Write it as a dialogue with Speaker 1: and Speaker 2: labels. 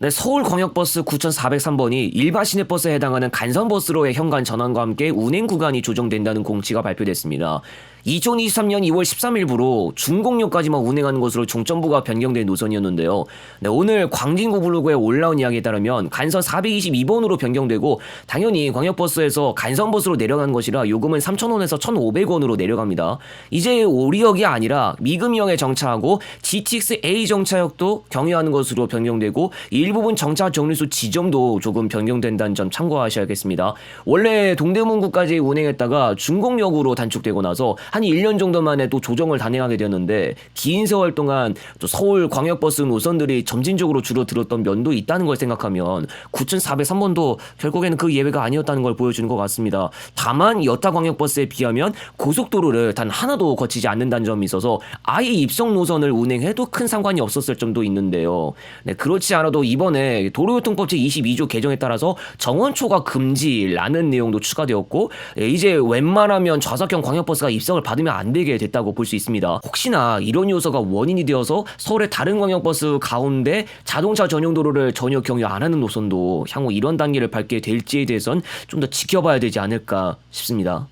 Speaker 1: 네, 서울광역버스 9403번이 일반 시내버스에 해당하는 간선버스로의 현관 전환과 함께 운행 구간이 조정된다는 공지가 발표됐습니다. 2023년 2월 13일부로 준공역까지만 운행하는 것으로 종점부가 변경된 노선이었는데요. 네, 오늘 광진구 블로그에 올라온 이야기에 따르면 간선 422번으로 변경되고 당연히 광역버스에서 간선버스로 내려간 것이라 요금은 3,000원에서 1,500원으로 내려갑니다. 이제 오리역이 아니라 미금역에 정차하고 GTX-A 정차역도 경유하는 것으로 변경되고 일부분 정차 정류소 지점도 조금 변경된다는 점 참고하셔야겠습니다. 원래 동대문구까지 운행했다가 준공역으로 단축되고 나서 한 1년 정도 만에 또 조정을 단행하게 되었는데 긴 세월 동안 또 서울 광역버스 노선들이 점진적으로 줄어들었던 면도 있다는 걸 생각하면 9,403번도 결국에는 그 예외가 아니었다는 걸 보여주는 것 같습니다. 다만 여타 광역버스에 비하면 고속도로를 단 하나도 거치지 않는다는 점이 있어서 아예 입성 노선을 운행해도 큰 상관이 없었을 점도 있는데요. 네, 그렇지 않아도 이번에 도로교통법 제22조 개정에 따라서 정원 초과 금지라는 내용도 추가되었고 예, 이제 웬만하면 좌석형 광역버스가 입성을 받으면 안 되게 됐다고 볼 수 있습니다. 혹시나 이런 요소가 원인이 되어서 서울의 다른 광역버스 가운데 자동차 전용 도로를 전혀 경유 안 하는 노선도 향후 이런 단계를 밟게 될지에 대해선 좀 더 지켜봐야 되지 않을까 싶습니다.